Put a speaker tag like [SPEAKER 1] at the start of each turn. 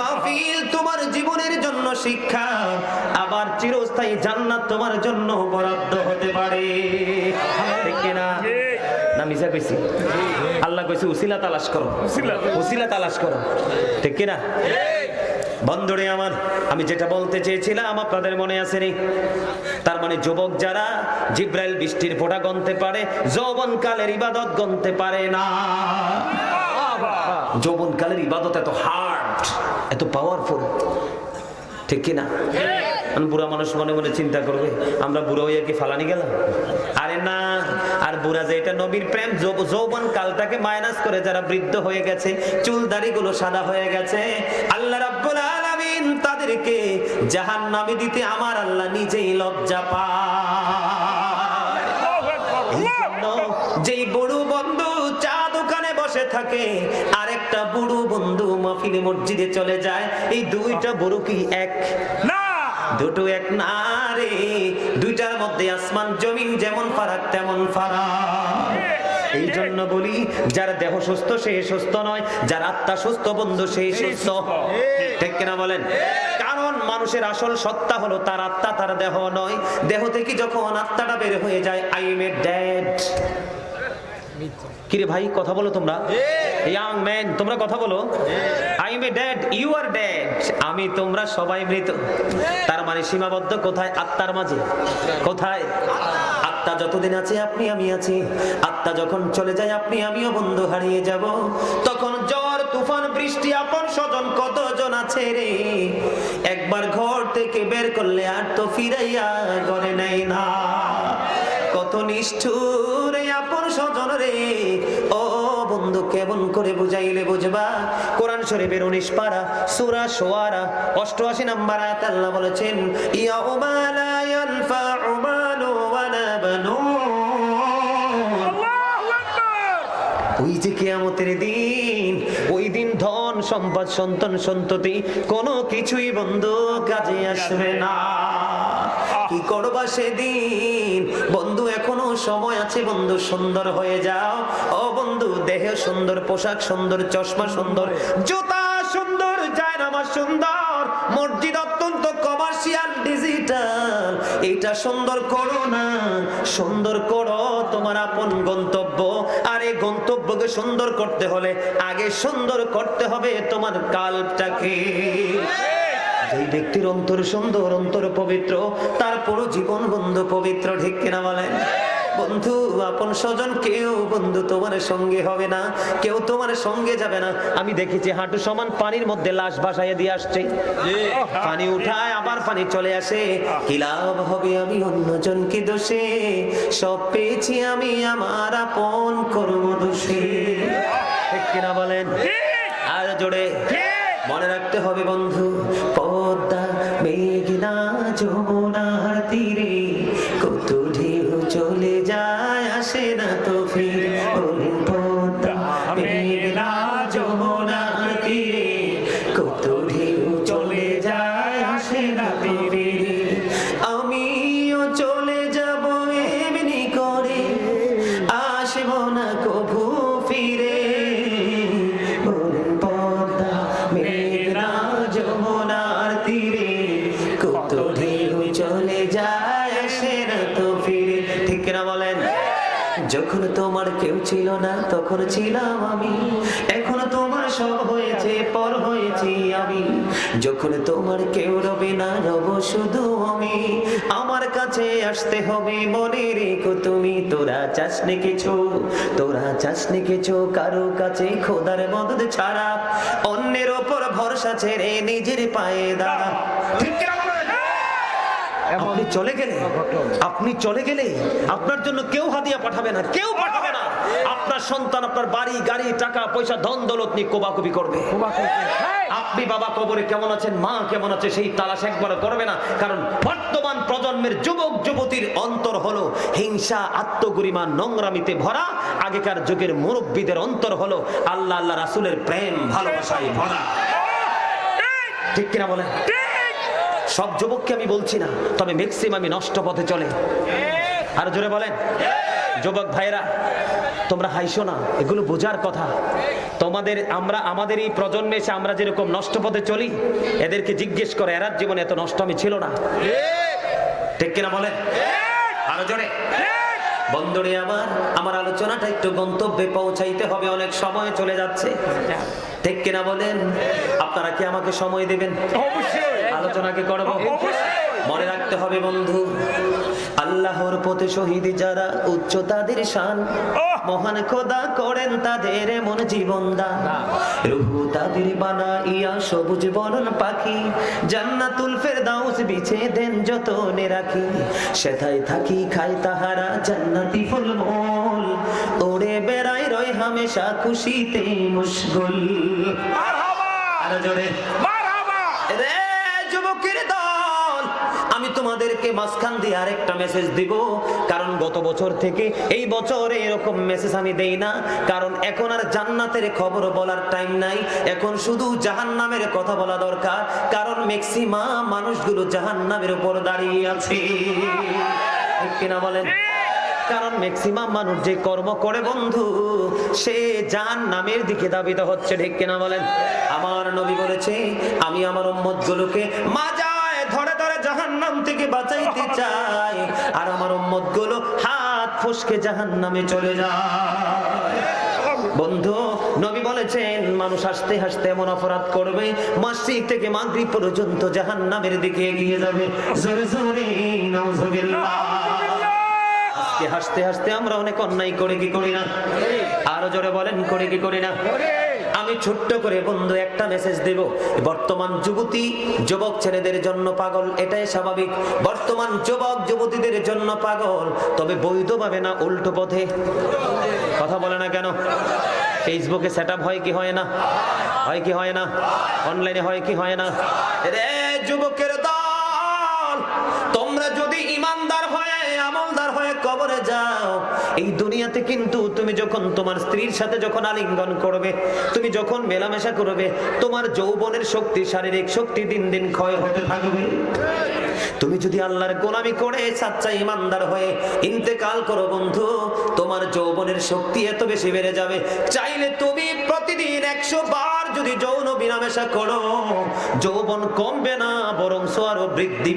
[SPEAKER 1] মাহফিল তোমার জীবনের জন্য শিক্ষা আবার চিরস্থায়ী জান্নাত তোমার জন্য বরাদ্দ হতে পারে। ঠিক না মিশা কইছি। আল্লাহ কইছে উসিলা তালাশ করো। উসিলা। তালাশ করো। ঠিক কিনা? বন্ধুরে আমার আমি যেটা বলতে চেয়েছিলাম আপনাদের মনে আছে নি তার মানে যুবক যারা জিব্রাইল বৃষ্টির ফোটা গনতে পারে যৌবন কালের ইবাদত গনতে পারে না। যৌবন কালের ইবাদত এত হার্ড এত পাওয়ারফুল ঠিক কিনা? বুড়া মানুষ মনে মনে চিন্তা করবে, আমরা বুড়ো হইয়া কি ফালানি গেলাম? আরে না, আর বুড়া যে এটা নবীর প্রেম যৌবন কালটাকে মাইনাস করে যারা বৃদ্ধ হয়ে গেছে চুল দাড়ি গুলো সাদা হয়ে গেছে, আল্লাহ রাব্বুল আলামিন তাদেরকে জাহান্নামে দিতে আমার আল্লাহ নিজেই লজ্জা পায়। বসে থাকে আরেকটা বুড়ো বন্ধু মাহফিলে মসজিদে চলে যায়। এই দুইটা বুড়ো কি এক?
[SPEAKER 2] না।
[SPEAKER 1] দুটো এক না রে। দুইটার মধ্যে আসমান জমিন যেমন ফারাক তেমন ফারাক। এই জন্য বলি যার দেহ সুস্থ সে সুস্থ নয়। যার আত্মা সুস্থ বন্ধু সেই সুস্থ। ঠিক কিনা বলেন? কারণ মানুষের আসল সত্তা হলো তার আত্মা তার দেহ নয়। দেহ থেকে যখন আত্মাটা বের হয়ে যায় আই এম এ ড্যাড কিরে ভাই কথা বলো তোমরা। ইয়াং ম্যান তোমরা কথা বলো। I am a dad you are dad আমি তোমরা সবাই মৃত। তার মানে সীমাবদ্ধ কোথায়? আত্মার মাঝে। কোথায়? আত্মা যতদিন আছে আপনি আমি আছি। আত্মা যখন চলে যায় আপনি আমিও বন্ধু হারিয়ে যাব। তখন জ্বর তুফান বৃষ্টি আপন স্বজন কতজন আছে রে? একবার ঘর থেকে বের করলে আর তো ফিরাইয়া ঘরে নেই না। কত নিষ্ঠুর কেমন করে বুঝাইলে বুঝবা? কোরআন শরীফের উনিশ পারা সুরা সোয়ারা অষ্টআশি নাম্বার আয়াত আল্লাহ বলেছেন ইয়াউমা লা ইয়ানফাউ মালু ওয়ালা বানুন। ওই যে কেয়ামতের দিন ওই দিন ধন সম্পদ সন্তান সন্ততি কোনো কিছুই বন্ধু কাজে আসবে না। কি করবা সেদিন? বন্ধু সময় আছে বন্ধু, সুন্দর হয়ে যাও। ও বন্ধু, দেহ সুন্দর, পোশাক সুন্দর, চশমা সুন্দর, জুতা সুন্দর, জায়নামা সুন্দর, মসজিদ অত্যন্ত কমার্শিয়াল ডিজিটাল এটা সুন্দর করো না, সুন্দর করো তোমার আপন গন্তব্য। আর এই গন্তব্যকে সুন্দর করতে হলে আগে সুন্দর করতে হবে তোমার কালটাকে। যেই ব্যক্তির অন্তর সুন্দর, অন্তর পবিত্র, তার পুরো জীবন বন্ধু পবিত্র, ঠিক কিনা বলেন? বন্ধু আপন স্বজন কেউ বন্ধু তোমার সঙ্গে হবে না। কেউ তোমার সঙ্গে যাবে না। আমি দেখেছি হাঁটু সমান পানির মধ্যে লাশ ভাসাইয়া দিয়ে আসছে। পানি উঠায় আবার পানি চলে আসে। কি লাভ হবে আমি অন্যজনকে দোষে? সব পেয়েছি আমি আমার আপন কর্ম দোষে। ঠিক কিনা বলেন? আর জোরে। মনে রাখতে হবে বন্ধু পদ্মা মেঘনা যমুনার তীরে চলে যায় তো বলেন? যখন তোমার কেউ ছিল না, তখন ছিলাম আমি। এখন তোমার সব হয়েছে, পর হয়েছি আমি। যখন তোমার কেউ রবে না, রব শুধু আমি। আমার কাছে আসতে হবে, মনে রেখো তুমি। তোরা চাসনি কিছু, তোরা চাসনি কিছু। কারও কাছে খোদার মদত ছাড়া অন্যের ওপর ভরসা ছেড়ে নিজের পায়ে দাঁড়া? আপনি চলে গেলে, আপনি চলে গেলে আপনার জন্য কেউ হাদিয়া পাঠাবে না, কেউ পাঠাবে না। আপনার সন্তান, আপনার বাড়ি, গাড়ি, টাকা, পয়সা, ধন, দৌলত নিয়ে কোবাকুবি করবে। আপনি বাবা কবরে কেমন আছেন, মা কেমন আছে সেই তালাশ একবার করবে না, কারণ বর্তমান প্রজন্মের যুবক, যুবতীর অন্তর হলো হিংসা, আত্মগরিমা, নোংরামিতে ভরা, আগেকার যুগের মুরব্বীদের অন্তর হলো আল্লাহ আল্লাহ রাসুলের প্রেম, ভালোবাসায় ভরা। ঠিক কিনা বলেন? সব যুবককে আমি বলছি না, তবে ম্যাক্সিমামই নষ্ট পথে চলে। আর জোরে বলেন। যুবক ভাইরা তোমরা হাইসো না, এগুলো বোঝার কথা। তোমাদের, আমরা, আমাদের এই প্রজন্মে এসে আমরা যেরকম নষ্ট পথে চলি, এদেরকে জিজ্ঞেস করে, এরার জীবনে এত নষ্ট আমি ছিল না। ঠিক কিনা বলেন? আরও জোরে। বন্ধুরে আমার আমার আলোচনাটা একটু গন্তব্যে পৌঁছাইতে হবে অনেক সময় চলে যাচ্ছে। ঠিক কিনা বলেন? আপনারা কি আমাকে সময় দেবেন?
[SPEAKER 2] আলোচনাকে
[SPEAKER 1] আলোচনা কি করব? মনে রাখতে হবে বন্ধু আল্লাহর পথে শহীদ যারা উচ্চ তাদের শান। মহান খোদা করেন তাদের মন জীবন দান। রুহু তাদের বানা ইয়া সবুজ বরণ পাখি জান্নাতুল ফেরদাউস বিছে দেন যতনে রাখি। সেথায় থাকি খাই তাহারা জান্নাতি ফুলমূল। ওড়ে বেড়াই রয় হামেশা খুশিতে মুশগুল। আরও জোরে।
[SPEAKER 2] মারহাবা!
[SPEAKER 1] রে যুবকের দল! তোমাদেরকে মাঝখান দিয়ে আরেকটা মেসেজ দিব। কারণ গত বছর থেকে এই বছরে এরকম মেসেজ আমি দেই না। কারণ এখন আর জান্নাতের খবর বলার টাইম নাই। এখন শুধু জাহান্নামের কথা বলা দরকার। কারণ ম্যাক্সিমাম মানুষগুলো জাহান্নামের উপর দাঁড়িয়ে আছে। কিনা বলেন? কারণ ম্যাক্সিমাম মানুষ যে কর্ম করে বন্ধু, সে জান নামের দিকে দাবিত হচ্ছে। ঠিক কিনা বলেন? আমার নবী বলেছে, আমি আমার উম্মত জাহান্নাম থেকে বাঁচাইতে চাই আর আমার উম্মতগুলো হাত ফসকে জাহান্নামে চলে যায়। বন্ধু, নবী বলেছেন, মানুষ হাসতে হাসতে এমন অপরাধ করবে, মাসিক থেকে মাগরিব পর্যন্ত জাহান্নামের দিকে এগিয়ে যাবে। হাসতে হাসতে আমরা অনেক অন্যায় করে কি করি না? আরও জোরে বলেন, করে কি করি না? আমি ছোট্ট করে বন্ধু একটা মেসেজ দেব। বর্তমান যুবতী, যুবক ছেলেদের জন্য পাগল, এটাই স্বাভাবিক। বর্তমান যুবক, যুবতীদের জন্য পাগল, তবে বৈধভাবে না, উল্টো পথে। কথা বলে না কেন? ফেসবুকে সেট হয় কি হয় না? হয় কি হয় না? অনলাইনে হয় কি হয় না? রে যুবকের দল, তোমরা যদি ইমানদার হয়ে, আমলদার হয়ে কবরে যাও এই দুনিয়াতে কিন্তু তুমি যখন তোমার স্ত্রীর সাথে যখন আলিঙ্গন করবে, তুমি যখন মেলামেশা করবে, তোমার যৌবনের শক্তি, শারীরিক শক্তি দিন দিন ক্ষয় হতে থাকবে তুমি যদি আল্লাহর গোলামি করে, সাচ্চা ইমানদার হয়ে ইন্তেকাল করো বন্ধু, তোমার যৌবনের শক্তি এত বেশি বেড়ে যাবে চাইলে তুমি প্রতিদিন একশো বার যদি যৌন বিনামেশা করো, যৌবন কমবে না, বরং আরও বৃদ্ধি।